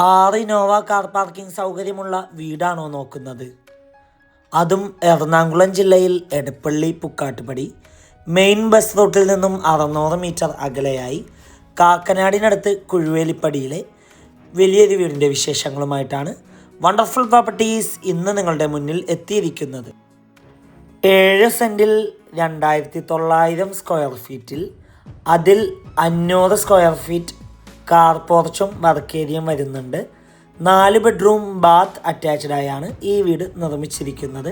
ആറ് Innova car parking സൗകര്യമുള്ള വീടാണോ നോക്കുന്നത്? അതും എറണാകുളം ജില്ലയിൽ എടപ്പള്ളി പുക്കാട്ടുപടി. മെയിൻ ബസ് റൂട്ടിൽ നിന്നും അറുന്നൂറ് മീറ്റർ അകലെയായി കാക്കനാടിനടുത്ത് കുഴുവേലിപ്പടിയിലെ വലിയൊരു വീടിന്റെ വിശേഷങ്ങളുമായിട്ടാണ് വണ്ടർഫുൾ പ്രോപ്പർട്ടീസ് ഇന്ന് നിങ്ങളുടെ മുന്നിൽ എത്തിയിരിക്കുന്നത്. ഏഴ് സെന്റിൽ രണ്ടായിരത്തി തൊള്ളായിരം സ്ക്വയർ ഫീറ്റിൽ അതിൽ അഞ്ഞൂറ് സ്ക്വയർ ഫീറ്റ് കാർ പോർച്ചും വർക്ക് ഏരിയയും വരുന്നുണ്ട്. നാല് ബെഡ്റൂം ബാത്ത് അറ്റാച്ച്ഡ് ആയാണ് ഈ വീട് നിർമ്മിച്ചിരിക്കുന്നത്.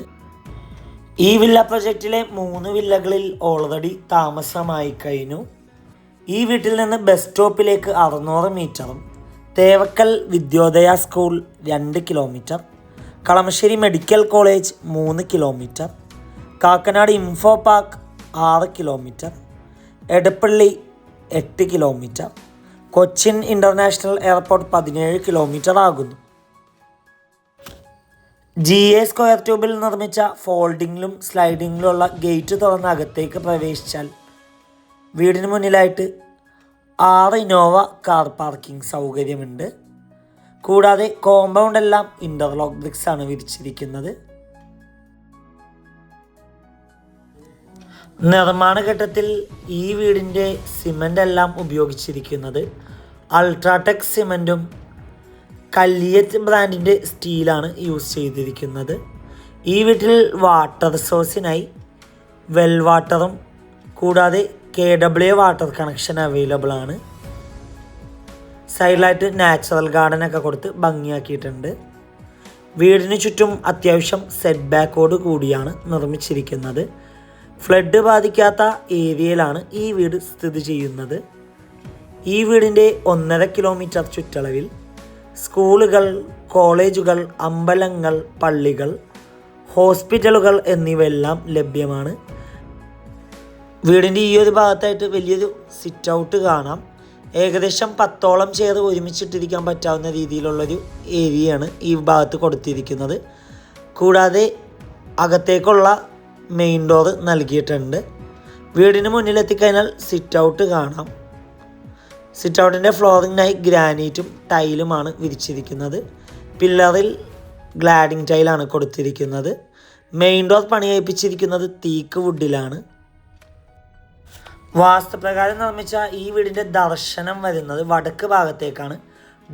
ഈ വില്ല പ്രൊജക്റ്റിലെ മൂന്ന് വില്ലകളിൽ ഓൾറെഡി താമസമായി കഴിഞ്ഞു. ഈ വീട്ടിൽ നിന്ന് ബസ് സ്റ്റോപ്പിലേക്ക് അറുന്നൂറ് മീറ്ററും തേവക്കൽ വിദ്യോദയ സ്കൂൾ രണ്ട് കിലോമീറ്റർ കളമശ്ശേരി മെഡിക്കൽ കോളേജ് മൂന്ന് കിലോമീറ്റർ കാക്കനാട് ഇൻഫോ പാർക്ക് ആറ് കിലോമീറ്റർ എടപ്പള്ളി എട്ട് കിലോമീറ്റർ കൊച്ചിൻ ഇന്റർനാഷണൽ എയർപോർട്ട് പതിനേഴ് കിലോമീറ്റർ ആകുന്നു. ജി എ സ്ക്വയർ ട്യൂബിൽ നിർമ്മിച്ച ഫോൾഡിങ്ങിലും സ്ലൈഡിങ്ങിലുള്ള ഗേറ്റ് തുറന്ന് അകത്തേക്ക് പ്രവേശിച്ചാൽ വീടിന് മുന്നിലായിട്ട് ആറ് ഇനോവ കാർ പാർക്കിംഗ് സൗകര്യമുണ്ട്. കൂടാതെ കോമ്പൗണ്ട് എല്ലാം ഇന്റർലോക്ക് ബ്രിക്സ് ആണ് വിരിച്ചിരിക്കുന്നത്. നിർമ്മാണ ഘട്ടത്തിൽ ഈ വീടിന്റെ സിമന്റ് എല്ലാം ഉപയോഗിച്ചിരിക്കുന്നത് അൾട്രാടെക് സിമെന്റും കല്ലിയത്ത് ബ്രാൻഡിന്റെ സ്റ്റീലാണ് യൂസ് ചെയ്തിരിക്കുന്നത്. ഈ വീട്ടിൽ വാട്ടർ സോഴ്സിനായി വെൽ വാട്ടറും കൂടാതെ K W water connection available ആണ്. സൈഡിലായിട്ട് നാച്ചുറൽ ഗാർഡൻ ഒക്കെ കൊടുത്ത് ഭംഗിയാക്കിയിട്ടുണ്ട്. വീടിന് ചുറ്റും അത്യാവശ്യം സെറ്റ് ബാക്കോട് കൂടിയാണ് നിർമ്മിച്ചിരിക്കുന്നത്. ഫ്ലഡ് ബാധിക്കാത്ത ഏരിയയിലാണ് ഈ വീട് സ്ഥിതി ചെയ്യുന്നത്. ഈ വീടിന്റെ ഒന്നര കിലോമീറ്റർ ചുറ്റളവിൽ സ്കൂളുകൾ കോളേജുകൾ അമ്പലങ്ങൾ പള്ളികൾ ഹോസ്പിറ്റലുകൾ എന്നിവയെല്ലാം ലഭ്യമാണ്. വീടിന്റെ ഈ ഒരു ഭാഗത്തായിട്ട് വലിയൊരു സിറ്റ് ഔട്ട് കാണാം. ഏകദേശം പത്തോളം ചെയർ ഒരുമിച്ചിട്ടിരിക്കാൻ പറ്റാവുന്ന രീതിയിലുള്ളൊരു ഏരിയയാണ് ഈ ഭാഗത്ത് കൊടുത്തിരിക്കുന്നത്. കൂടാതെ അകത്തേക്കുള്ള മെയിൻ ഡോർ നൽകിയിട്ടുണ്ട്. വീടിന് മുന്നിലെത്തിക്കഴിഞ്ഞാൽ സിറ്റ് ഔട്ട് കാണാം. സിറ്റ് ഔട്ടിന്റെ ഫ്ലോറിങ്ങിനായി ഗ്രാനൈറ്റും ടൈലുമാണ് വിരിച്ചിരിക്കുന്നത്. പില്ലറിൽ ഗ്ലാഡിംഗ് ടൈലാണ് കൊടുത്തിരിക്കുന്നത്. മെയിൻ ഡോർ പണിയപ്പിച്ചിരിക്കുന്നത് തീക്ക് വുഡിലാണ് വാസ്തുപ്രകാരം നിർമ്മിച്ച ഈ വീടിന്റെ ദർശനം വരുന്നത് വടക്ക് ഭാഗത്തേക്കാണ്.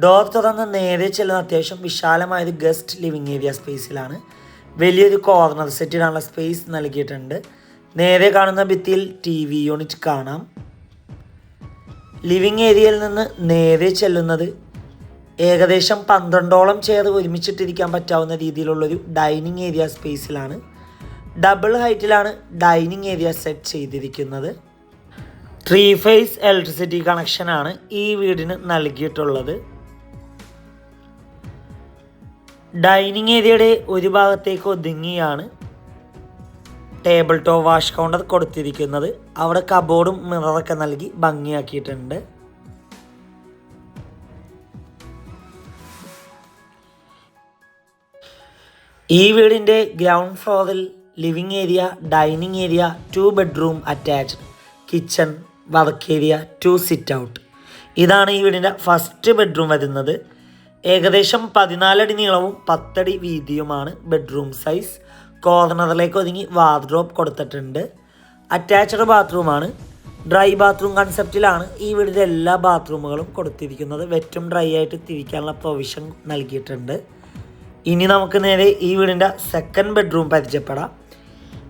ഡോർ തുറന്ന് നേരെ ചെല്ലുന്ന അത്യാവശ്യം വിശാലമായൊരു ഗസ്റ്റ് ലിവിങ് ഏരിയ സ്പേസിലാണ് വലിയൊരു കോർണർ സെറ്റിനുള്ള സ്പേസ് നൽകിയിട്ടുണ്ട്. നേരെ കാണുന്ന ഭിത്തിയിൽ ടി വി യൂണിറ്റ് കാണാം. ലിവിങ് ഏരിയയിൽ നിന്ന് നേരെ ചെല്ലുന്നത് ഏകദേശം പന്ത്രണ്ടോളം ചെയർ ഒരുമിച്ചിട്ടിരിക്കാൻ പറ്റാവുന്ന രീതിയിലുള്ളൊരു ഡൈനിങ് ഏരിയ സ്പേസിലാണ്. ഡബിൾ ഹൈറ്റിലാണ് ഡൈനിങ് ഏരിയ സെറ്റ് ചെയ്തിരിക്കുന്നത്. ത്രീ ഫേസ് ഇലക്ട്രിസിറ്റി കണക്ഷനാണ് ഈ വീടിന് നൽകിയിട്ടുള്ളത്. ഡൈനിങ് ഏരിയയുടെ ഒരു ഭാഗത്തേക്ക് ഒതുങ്ങിയാണ് ടേബിൾ ടോ വാഷ് കൗണ്ടർ കൊടുത്തിരിക്കുന്നത്. അവിടെ കബോർഡും മിററൊക്കെ നൽകി ഭംഗിയാക്കിയിട്ടുണ്ട്. ഈ വീടിന്റെ ഗ്രൗണ്ട് ഫ്ലോറിൽ living area dining area two bedroom attached kitchen work area two sit out ഇതാണ് ഈ വീടിന്റെ ഫസ്റ്റ് ബെഡ്റൂം വരുന്നത്. ഏകദേശം പതിനാലടി നീളവും പത്തടി വീതിയുമാണ് ബെഡ്റൂം സൈസ് കോർണറിലേക്ക് ഒതുങ്ങി വാർഡ്രോബ് കൊടുത്തിട്ടുണ്ട്. അറ്റാച്ച്ഡ് ബാത്റൂമാണ്. ഡ്രൈ ബാത്റൂം കൺസെപ്റ്റിലാണ് ഈ വീടിന്റെ എല്ലാ ബാത്റൂമുകളും കൊടുത്തിരിക്കുന്നത്. വെറ്റും ഡ്രൈ ആയിട്ട് തിരിക്കാനുള്ള പ്രൊവിഷൻ നൽകിയിട്ടുണ്ട്. ഇനി നമുക്ക് നേരെ ഈ വീടിന്റെ സെക്കൻഡ് ബെഡ്റൂം പരിചയപ്പെടാം.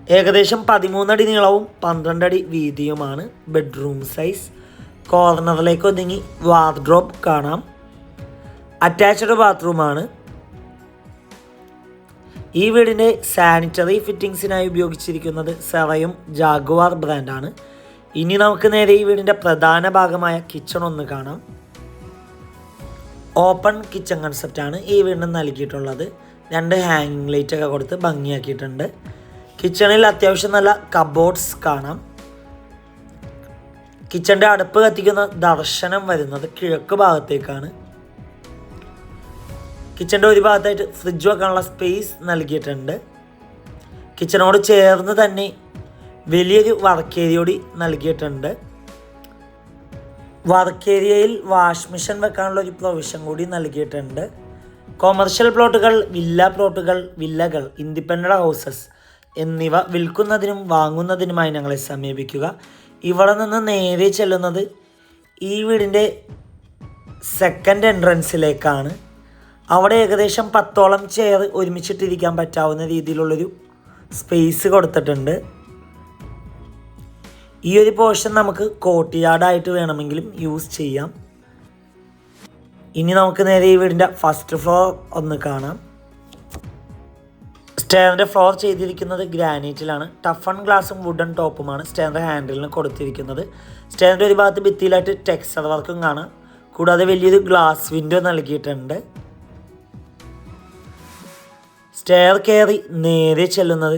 ഏകദേശം പതിമൂന്നടി നീളവും പന്ത്രണ്ടടി വീതിയുമാണ് ബെഡ്റൂം സൈസ്. കോർണറിലേക്ക് ഒതുങ്ങി വാർഡ്രോബ് കാണാം. അറ്റാച്ച്ഡ് ബാത്റൂമാണ്. ഈ വീടിന്റെ സാനിറ്ററി ഫിറ്റിങ്സിനായി ഉപയോഗിച്ചിരിക്കുന്നത് സെറയും ജാഗുവാർ ബ്രാൻഡാണ്. ഇനി നമുക്ക് നേരെ ഈ വീടിന്റെ പ്രധാന ഭാഗമായ കിച്ചൺ ഒന്ന് കാണാം. ഓപ്പൺ കിച്ചൺ കൺസെപ്റ്റാണ് ഈ വീടിന് നൽകിയിട്ടുള്ളത്. രണ്ട് ഹാങ്ങിങ് ലൈറ്റ് ഒക്കെ കൊടുത്ത് ഭംഗിയാക്കിയിട്ടുണ്ട്. കിച്ചണിൽ അത്യാവശ്യം നല്ല കബോർഡ്സ് കാണാം. കിച്ചന്റെ അടുപ്പ് കത്തിക്കുന്ന ദർശനം വരുന്നത് കിഴക്ക് ഭാഗത്തേക്കാണ്. കിച്ചന്റെ ഒരു ഭാഗത്തായിട്ട് ഫ്രിഡ്ജ് വെക്കാനുള്ള സ്പേസ് നൽകിയിട്ടുണ്ട്. കിച്ചണോട് ചേർന്ന് തന്നെ വലിയൊരു വർക്ക് ഏരിയ കൂടി നൽകിയിട്ടുണ്ട്. വർക്ക് ഏരിയയിൽ വാഷ് മെഷീൻ വെക്കാനുള്ള ഒരു പ്രൊവിഷൻ കൂടി നൽകിയിട്ടുണ്ട്. കൊമേർഷ്യൽ പ്ലോട്ടുകൾ വില്ല പ്ലോട്ടുകൾ വില്ലകൾ ഇൻഡിപെൻഡന്റ് ഹൗസസ് എന്നിവ വിൽക്കുന്നതിനും വാങ്ങുന്നതിനുമായി ഞങ്ങളെ സമീപിക്കുക. ഇവിടെ നിന്ന് നേരെ ചെല്ലുന്നത് ഈ വീടിന്റെ സെക്കൻഡ് എൻട്രൻസിലേക്കാണ് അവിടെ ഏകദേശം പത്തോളം ചെയർ ഒരുമിച്ചിട്ടിരിക്കാൻ പറ്റാവുന്ന രീതിയിലുള്ളൊരു സ്പേസ് കൊടുത്തിട്ടുണ്ട്. ഈ ഒരു പോർഷൻ നമുക്ക് കോട്ടിയാടായിട്ട് വേണമെങ്കിലും യൂസ് ചെയ്യാം. ഇനി നമുക്ക് നേരെ ഈ വീടിന്റെ ഫസ്റ്റ് ഫ്ലോർ ഒന്ന് കാണാം. സ്റ്റെയറിന്റെ ഫ്ലോർ ചെയ്തിരിക്കുന്നത് ഗ്രാനൈറ്റിലാണ് ടഫ് ആൻഡ് ഗ്ലാസും വുഡൻ ടോപ്പുമാണ് സ്റ്റെയറിന്റെ ഹാൻഡിലിന് കൊടുത്തിരിക്കുന്നത്. സ്റ്റെയറിന്റെ ഒരു ഭാഗത്ത് ഭിത്തിയിലായിട്ട് ടെക്സ്ചർ വർക്കും കാണാം. കൂടാതെ വലിയൊരു ഗ്ലാസ് വിൻഡോ നൽകിയിട്ടുണ്ട്. സ്റ്റെയർ കയറി നേരെ ചെല്ലുന്നത്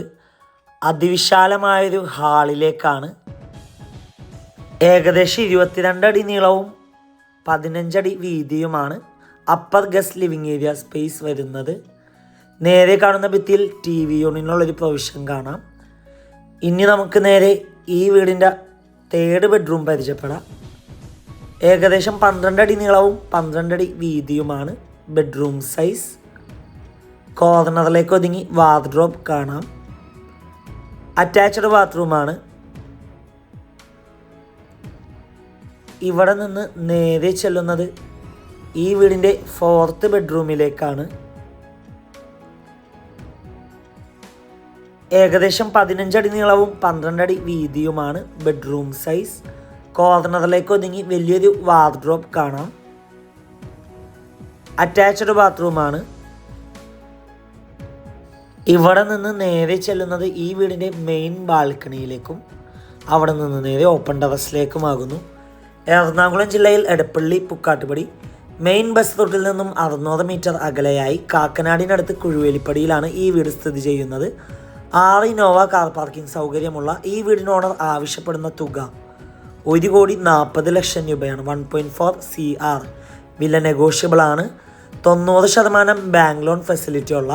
അതിവിശാലമായൊരു ഹാളിലേക്കാണ് ഏകദേശം ഇരുപത്തിരണ്ട് അടി നീളവും പതിനഞ്ചടി വീതിയുമാണ് upper guest living area space വരുന്നത്. നേരെ കാണുന്ന ഭിത്തിയിൽ ടി വി യൂണിനുള്ളൊരു പ്രൊവിഷൻ കാണാം. ഇനി നമുക്ക് നേരെ ഈ വീടിന്റെ തേർഡ് ബെഡ്റൂം പരിചയപ്പെടാം. ഏകദേശം പന്ത്രണ്ട് അടി നീളവും പന്ത്രണ്ട് അടി വീതിയുമാണ് ബെഡ്റൂം സൈസ് കോർണറിലേക്ക് ഒതുങ്ങി വാർഡ്രോബ് കാണാം. അറ്റാച്ച്ഡ് ബാത്റൂമാണ്. ഇവിടെ നിന്ന് നേരെ ചെല്ലുന്നത് ഈ വീടിന്റെ ഫോർത്ത് ബെഡ്റൂമിലേക്കാണ്. ഏകദേശം പതിനഞ്ചടി നീളവും പന്ത്രണ്ടടി വീതിയുമാണ് ബെഡ്റൂം സൈസ്. കോർണറിലേക്ക് ഒതുങ്ങി വലിയൊരു വാർഡ്രോബ് കാണാം. അറ്റാച്ച്ഡ് ബാത്റൂമാണ്. ഇവിടെ നിന്ന് നേരെ ചെല്ലുന്നത് ഈ വീടിന്റെ മെയിൻ ബാൽക്കണിയിലേക്കും അവിടെ നിന്ന് നേരെ ഓപ്പൺ ടെറസിലേക്കുമാകുന്നു എറണാകുളം ജില്ലയിൽ എടപ്പള്ളി പുക്കാട്ടുപടി മെയിൻ ബസ് റൂട്ടിൽ നിന്നും അറുന്നൂറ് മീറ്റർ അകലെയായി കാക്കനാടിനടുത്ത് കുഴുവേലിപ്പടിയിലാണ് ഈ വീട് സ്ഥിതി ചെയ്യുന്നത്. ആറ് ഇനോവ കാർ പാർക്കിംഗ് സൗകര്യമുള്ള ഈ വീടിന് ആവശ്യപ്പെടുന്ന തുക ഒരു കോടി നാൽപ്പത് ലക്ഷം രൂപയാണ്. One point four C R വില നെഗോഷ്യബിളാണ് തൊണ്ണൂറ് ശതമാനം ബാങ്ക് ലോൺ ഫെസിലിറ്റി ഉള്ള